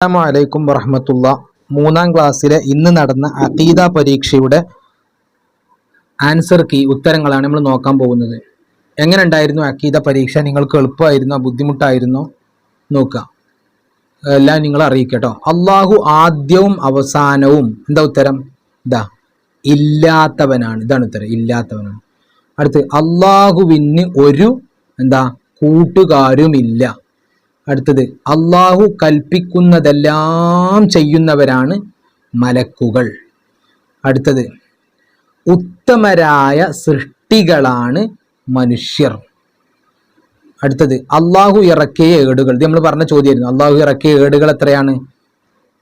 അസ്സാം വലൈക്കും വറഹമത്തുള്ള മൂന്നാം ക്ലാസ്സിലെ ഇന്ന് നടന്ന അഖീദ പരീക്ഷയുടെ ആൻസർ കീ ഉത്തരങ്ങളാണ് നമ്മൾ നോക്കാൻ പോകുന്നത്. എങ്ങനെ ഉണ്ടായിരുന്നു അഖീദ പരീക്ഷ? നിങ്ങൾക്ക് എളുപ്പമായിരുന്നോ? ബുദ്ധിമുട്ടായിരുന്നോ? നോക്കുക. എല്ലാം നിങ്ങൾ അറിയിക്കട്ടോ. അള്ളാഹു ആദ്യവും അവസാനവും എന്താ ഉത്തരം? ഇതാ ഇല്ലാത്തവനാണ്. ഇതാണ് ഉത്തരം. ഇല്ലാത്തവനാണ്. അടുത്ത് അള്ളാഹുവിന് ഒരു എന്താ കൂട്ടുകാരുമില്ല. അടുത്തത്. അള്ളാഹു കൽപ്പിക്കുന്നതെല്ലാം ചെയ്യുന്നവരാണ് മലക്കുകൾ. അടുത്തത്. ഉത്തമരായ സൃഷ്ടികളാണ് മനുഷ്യർ. അടുത്തത് അള്ളാഹു ഇറക്കിയ ഏടുകൾ. ഇത് നമ്മൾ പറഞ്ഞ ചോദ്യമായിരുന്നു. അള്ളാഹു ഇറക്കിയ ഏടുകൾ എത്രയാണ്?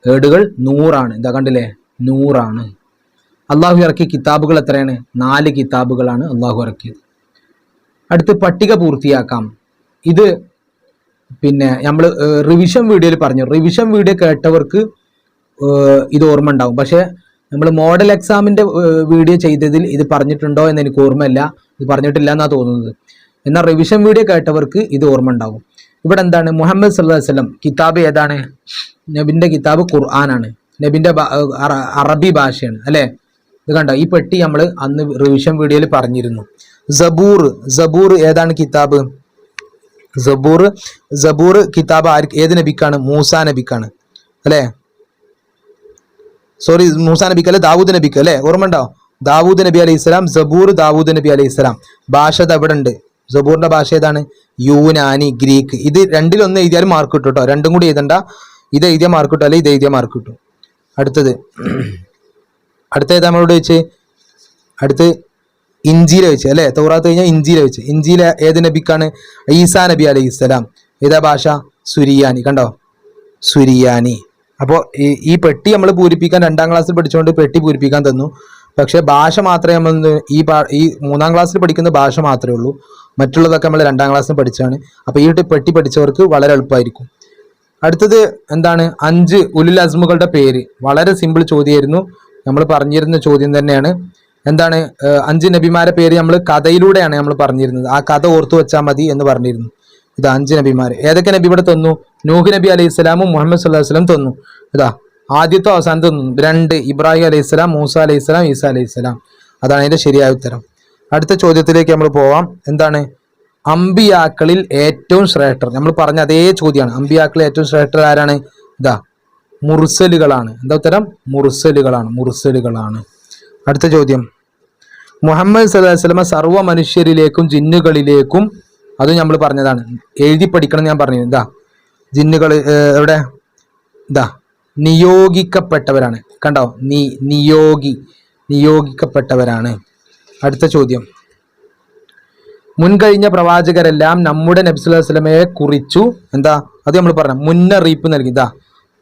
ഏടുകൾ നൂറാണ്. ഇതാ കണ്ടില്ലേ? നൂറാണ്. അള്ളാഹു ഇറക്കിയ കിതാബുകൾ എത്രയാണ്? നാല് കിതാബുകളാണ് അള്ളാഹു ഇറക്കിയത്. അടുത്ത് പട്ടിക പൂർത്തിയാക്കാം. ഇത് പിന്നെ നമ്മൾ റിവിഷൻ വീഡിയോയിൽ പറഞ്ഞു. റിവിഷൻ വീഡിയോ കേട്ടവർക്ക് ഇത് ഓർമ്മ ഉണ്ടാവും. പക്ഷേ നമ്മൾ മോഡൽ എക്സാമിന്റെ വീഡിയോ ചെയ്തതിൽ ഇത് പറഞ്ഞിട്ടുണ്ടോ എന്ന് എനിക്ക് ഓർമ്മയില്ല. ഇത് പറഞ്ഞിട്ടില്ല എന്നാണ് തോന്നുന്നത്. എന്നാൽ റിവിഷൻ വീഡിയോ കേട്ടവർക്ക് ഇത് ഓർമ്മ ഉണ്ടാവും. ഇവിടെ എന്താണ്? മുഹമ്മദ് അലൈഹി വസല്ലം കിതാബ് ഏതാണ്? നബിന്റെ കിതാബ് ഖുർആനാണ്. നബിന്റെ അറബി ഭാഷയാണ്. അല്ലേ? ഇത് കണ്ടോ? ഈ പെട്ടി നമ്മൾ അന്ന് റിവിഷൻ വീഡിയോയിൽ പറഞ്ഞിരുന്നു. സബൂർ സബൂർ ഏതാണ് കിതാബ്? സബൂർ സബൂർ കിതാബ് ആര് ഏത് നബിക്കാണ്? മൂസ നബിക്കാണ്. അല്ലേ? സോറി മൂസ നബിക്ക് അല്ലെ? ദാവൂദ് നബിക്ക് അല്ലേ? ഓർമ്മ ഉണ്ടോ? ദാവൂദ് നബി അലൈഹി സ്വലാം സബൂർ ദാവൂദ് നബി അലൈഹി സ്വലാം. ഭാഷ അവിടെ ഉണ്ട് സബൂറിന്റെ ഭാഷ ഏതാണ്? യൂനാനി ഗ്രീക്ക്. ഇത് രണ്ടിലൊന്ന് എഴുതിയാലും മാർക്ക് കിട്ടും കേട്ടോ രണ്ടും കൂടി എഴുതണ്ട. ഇത് എഴുതിയ മാർക്ക് കിട്ടും. അല്ലെങ്കിൽ ഇത് എഴുതിയ മാർക്ക് കിട്ടും. അടുത്തത്. അടുത്ത ഏതാ നമ്മളോട് വെച്ച് അടുത്ത് ഇഞ്ചിയില വെച്ച് അല്ലേ? തൗറാത്ത് കഴിഞ്ഞാൽ ഇഞ്ചിയില വെച്ച്. ഇഞ്ചിയില ഏത് നബിക്കാണ്? ഈസാ നബി അലൈഹി സ്വലാം. ഏതാ ഭാഷ? സുരിയാനി. കണ്ടോ? സുരിയാനി. അപ്പോൾ ഈ പെട്ടി നമ്മൾ പൂരിപ്പിക്കാൻ രണ്ടാം ക്ലാസ്സിൽ പഠിച്ചുകൊണ്ട് പെട്ടി പൂരിപ്പിക്കാൻ തന്നു. പക്ഷേ ഭാഷ മാത്രമേ നമ്മൾ ഈ ഈ മൂന്നാം ക്ലാസ്സിൽ പഠിക്കുന്ന ഭാഷ മാത്രമേ ഉള്ളൂ. മറ്റുള്ളതൊക്കെ നമ്മൾ രണ്ടാം ക്ലാസ്സിൽ പഠിച്ചാണ്. അപ്പോൾ ഈ പെട്ടി പഠിച്ചവർക്ക് വളരെ എളുപ്പമായിരിക്കും അടുത്തത് എന്താണ്? അഞ്ച് ഉലുൽ അസ്മുകളുടെ പേര്. വളരെ സിമ്പിൾ ചോദ്യമായിരുന്നു. നമ്മൾ പറഞ്ഞിരുന്ന ചോദ്യം തന്നെയാണ്. എന്താണ് അഞ്ച് നബിമാരെ പേര് നമ്മൾ കഥയിലൂടെയാണ് നമ്മൾ പറഞ്ഞിരുന്നത്. ആ കഥ ഓർത്തു വെച്ചാൽ മതി എന്ന് പറഞ്ഞിരുന്നു. ഇത് അഞ്ച് നബിമാർ ഏതൊക്കെ നബി ഇവിടെ തന്നു? നൂഹ് നബി അലൈഹി സ്വലാമും മുഹമ്മദ് അലൈഹി വസല്ലം തന്നു. ഇതാ ആദ്യത്തെ അവസാനം തന്നു. രണ്ട് ഇബ്രാഹിം അലൈഹി സ്വലാം മൂസ അലൈഹി സ്വലാം ഈസ അലൈഹി സ്വലാം. അതാണ് അതിന്റെ ശരിയായ ഉത്തരം. അടുത്ത ചോദ്യത്തിലേക്ക് നമ്മൾ പോവാം. എന്താണ്? അമ്പിയാക്കളിൽ ഏറ്റവും ശ്രേഷ്ഠർ. നമ്മൾ പറഞ്ഞ അതേ ചോദ്യമാണ് അമ്പിയാക്കളിൽ ഏറ്റവും ശ്രേഷ്ഠർ ആരാണ്? ഇതാ മുർസലുകളാണ്. എന്താ ഉത്തരം? മുർസലുകളാണ് മുർസലുകളാണ്. അടുത്ത ചോദ്യം. മുഹമ്മദ് സല്ലല്ലാഹു വസല്ലമ സർവ മനുഷ്യരിലേക്കും ജിന്നുകളിലേക്കും അത് നമ്മൾ പറഞ്ഞതാണ്. എഴുതി പഠിക്കണം ഞാൻ പറഞ്ഞു ഇതാ ജിന്നുകൾ എവിടെ? ഇതാ നിയോഗിക്കപ്പെട്ടവരാണ്. കണ്ടോ? നി നിയോഗി നിയോഗിക്കപ്പെട്ടവരാണ്. അടുത്ത ചോദ്യം. മുൻകഴിഞ്ഞ പ്രവാചകരെല്ലാം നമ്മുടെ നബ്സുല്ലാ വസ്ലമയെ കുറിച്ചു എന്താ? അത് നമ്മൾ പറഞ്ഞു മുന്നറിയിപ്പ് നൽകി. ഇതാ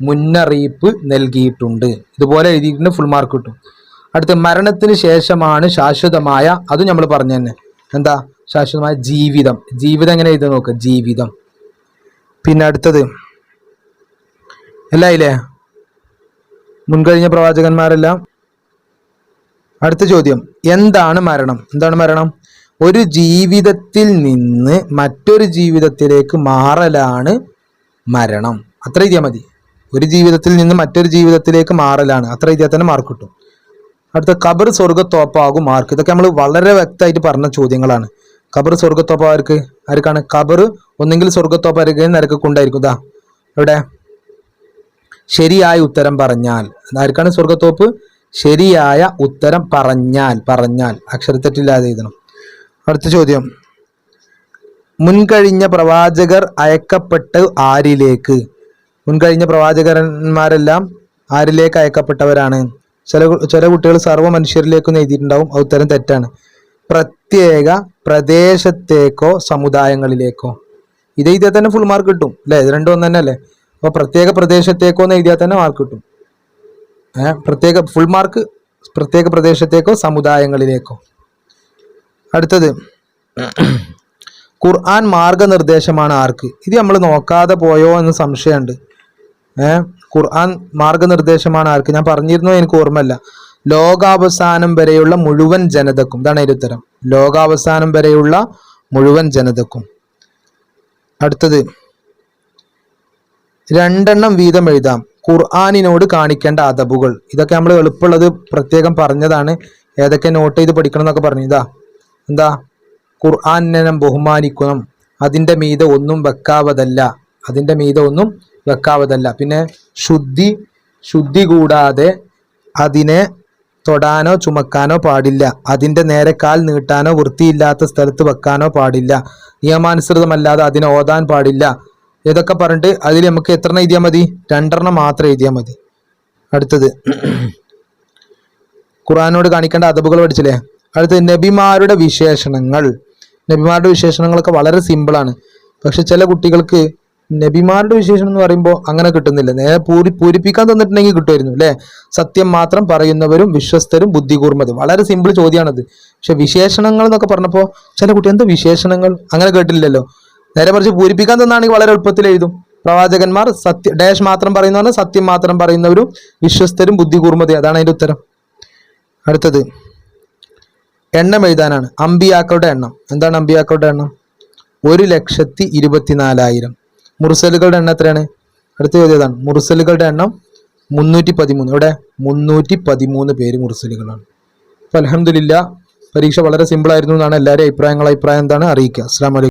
മുന്നറിയിപ്പ് നൽകിയിട്ടുണ്ട്. ഇതുപോലെ എഴുതിയിട്ടുണ്ട് ഫുൾ മാർക്ക് കിട്ടും അടുത്ത മരണത്തിന് ശേഷമാണ് ശാശ്വതമായ അതും നമ്മൾ പറഞ്ഞു തന്നെ. എന്താ? ശാശ്വതമായ ജീവിതം. ജീവിതം എങ്ങനെ എഴുതി നോക്ക്? ജീവിതം. പിന്നെ അടുത്തത്. അല്ല ഇല്ലേ മുൻകഴിഞ്ഞ പ്രവാചകന്മാരെല്ലാം. അടുത്ത ചോദ്യം. എന്താണ് മരണം? എന്താണ് മരണം? ഒരു ജീവിതത്തിൽ നിന്ന് മറ്റൊരു ജീവിതത്തിലേക്ക് മാറലാണ് മരണം. അത്ര എഴുതിയാൽ മതി. ഒരു ജീവിതത്തിൽ നിന്ന് മറ്റൊരു ജീവിതത്തിലേക്ക് മാറലാണ്. അത്ര എഴുതിയാൽ തന്നെ മാർക്ക് കിട്ടും. അടുത്ത കബർ സ്വർഗത്തോപ്പാകും ആർക്ക്? ഇതൊക്കെ നമ്മൾ വളരെ വ്യക്തമായിട്ട് പറഞ്ഞ ചോദ്യങ്ങളാണ്. കബർ സ്വർഗത്തോപ്പ ആർക്ക്? ആർക്കാണ്? കബർ ഒന്നെങ്കിൽ സ്വർഗത്തോപ്പ് നിരക്ക് കൊണ്ടായിരിക്കും? ഇതാ ഇവിടെ ശരിയായ ഉത്തരം പറഞ്ഞാൽ. ആർക്കാണ് സ്വർഗത്തോപ്പ് ശരിയായ ഉത്തരം പറഞ്ഞാൽ പറഞ്ഞാൽ. അക്ഷരത്തെറ്റില്ലാതെ എഴുതണം. അടുത്ത ചോദ്യം. മുൻകഴിഞ്ഞ പ്രവാചകർ അയക്കപ്പെട്ട് ആരിലേക്ക്? മുൻകഴിഞ്ഞ പ്രവാചകന്മാരെല്ലാം ആരിലേക്ക് അയക്കപ്പെട്ടവരാണ്? ചില ചില കുട്ടികൾ സർവ മനുഷ്യരിലേക്കും എഴുതിയിട്ടുണ്ടാവും. അത് ഉത്തരം തെറ്റാണ്. പ്രത്യേക പ്രദേശത്തേക്കോ സമുദായങ്ങളിലേക്കോ. ഇത് എഴുതിയാൽ തന്നെ ഫുൾ മാർക്ക് കിട്ടും അല്ലേ? ഇത് രണ്ടും ഒന്ന് തന്നെ അല്ലേ അപ്പോൾ പ്രത്യേക പ്രദേശത്തേക്കോ എന്ന് എഴുതിയാൽ തന്നെ മാർക്ക് കിട്ടും. പ്രത്യേക ഫുൾ മാർക്ക് പ്രത്യേക പ്രദേശത്തേക്കോ സമുദായങ്ങളിലേക്കോ. അടുത്തത് ഖുർആൻ മാർഗനിർദ്ദേശമാണ് ആർക്ക്? ഇത് നമ്മൾ നോക്കാതെ പോയോ എന്ന് സംശയമുണ്ട്. ഏഹ് ഖുർആൻ മാർഗനിർദ്ദേശമാണ് ആർക്ക്. ഞാൻ പറഞ്ഞിരുന്നോ എനിക്ക് ഓർമ്മയില്ല. ലോകാവസാനം വരെയുള്ള മുഴുവൻ ജനതക്കും. ഇതാണ് ഇരുത്തരം ലോകാവസാനം വരെയുള്ള മുഴുവൻ ജനതക്കും. അടുത്തത് രണ്ടെണ്ണം വീതം എഴുതാം. ഖുർആാനിനോട് കാണിക്കേണ്ട അതബുകൾ ഇതൊക്കെ നമ്മൾ എളുപ്പമുള്ളത് പ്രത്യേകം പറഞ്ഞതാണ്. ഏതൊക്കെ നോട്ട് ചെയ്ത് പഠിക്കണം എന്നൊക്കെ പറഞ്ഞു. ഇതാ എന്താ? ഖുർആാനിനെ ബഹുമാനിക്കണം. അതിന്റെ മീതെ ഒന്നും വെക്കാവതല്ല. അതിന്റെ മീതെ ഒന്നും വെക്കാവതല്ല. പിന്നെ ശുദ്ധി ശുദ്ധി കൂടാതെ അതിനെ തൊടാനോ ചുമക്കാനോ പാടില്ല. അതിന്റെ നേരെ കാൽ നീട്ടാനോ വൃത്തിയില്ലാത്ത സ്ഥലത്ത് വെക്കാനോ പാടില്ല. നിയമാനുസൃതമല്ലാതെ അതിനെ ഓതാൻ പാടില്ല. ഇതൊക്കെ പറഞ്ഞിട്ട് അതിൽ നമുക്ക് എത്ര എഴുതിയാൽ മതി? രണ്ടെണ്ണം മാത്രം എഴുതിയാൽ മതി. അടുത്തത്. ഖുറാനോട് കാണിക്കേണ്ട അതബുകൾ പഠിച്ചില്ലേ? അടുത്തത് നബിമാരുടെ വിശേഷണങ്ങൾ. നബിമാരുടെ വിശേഷണങ്ങളൊക്കെ വളരെ സിമ്പിളാണ് പക്ഷെ ചില കുട്ടികൾക്ക് നബിമാരുടെ വിശേഷണം എന്ന് പറയുമ്പോൾ അങ്ങനെ കിട്ടുന്നില്ല. നേരെ പൂരി പൂരിപ്പിക്കാൻ തന്നിട്ടുണ്ടെങ്കിൽ കിട്ടുമായിരുന്നു അല്ലേ? സത്യം മാത്രം പറയുന്നവരും വിശ്വസ്തരും ബുദ്ധികൂർമ്മതും വളരെ സിമ്പിൾ ചോദ്യമാണത് പക്ഷെ വിശേഷണങ്ങൾ എന്നൊക്കെ പറഞ്ഞപ്പോൾ ചില കുട്ടി എന്താ വിശേഷണങ്ങൾ? അങ്ങനെ കേട്ടില്ലല്ലോ. നേരെ മറിച്ച് പൂരിപ്പിക്കാൻ തന്നാണെങ്കിൽ വളരെ എളുപ്പത്തിൽ എഴുതും. പ്രവാചകന്മാർ സത്യ ഡാഷ് മാത്രം പറയുന്നവരും സത്യം മാത്രം പറയുന്നവരും വിശ്വസ്തരും ബുദ്ധികൂർമ്മതയും. അതാണ് അതിന്റെ ഉത്തരം. അടുത്തത്. എണ്ണം എഴുതാനാണ്. അമ്പിയാക്കളുടെ എണ്ണം. എന്താണ് അമ്പിയാക്കളുടെ എണ്ണം? ഒരു ലക്ഷത്തി ഇരുപത്തിനാലായിരം. മുർസലുകളുടെ എണ്ണം എത്രയാണ്? അടുത്ത ചോദ്യതാണ് മുറിസലുകളുടെ എണ്ണം മുന്നൂറ്റി പതിമൂന്ന് ഇവിടെ മുന്നൂറ്റി പതിമൂന്ന് പേര് മുറിസലുകളാണ്. അപ്പോൾ അലഹമില്ല പരീക്ഷ വളരെ സിമ്പിൾ ആയിരുന്നു എന്നാണ് എല്ലാവരും അഭിപ്രായങ്ങൾ അഭിപ്രായം എന്താണ്? അറിയിക്കുക. അസ്സാം വലൈക്കും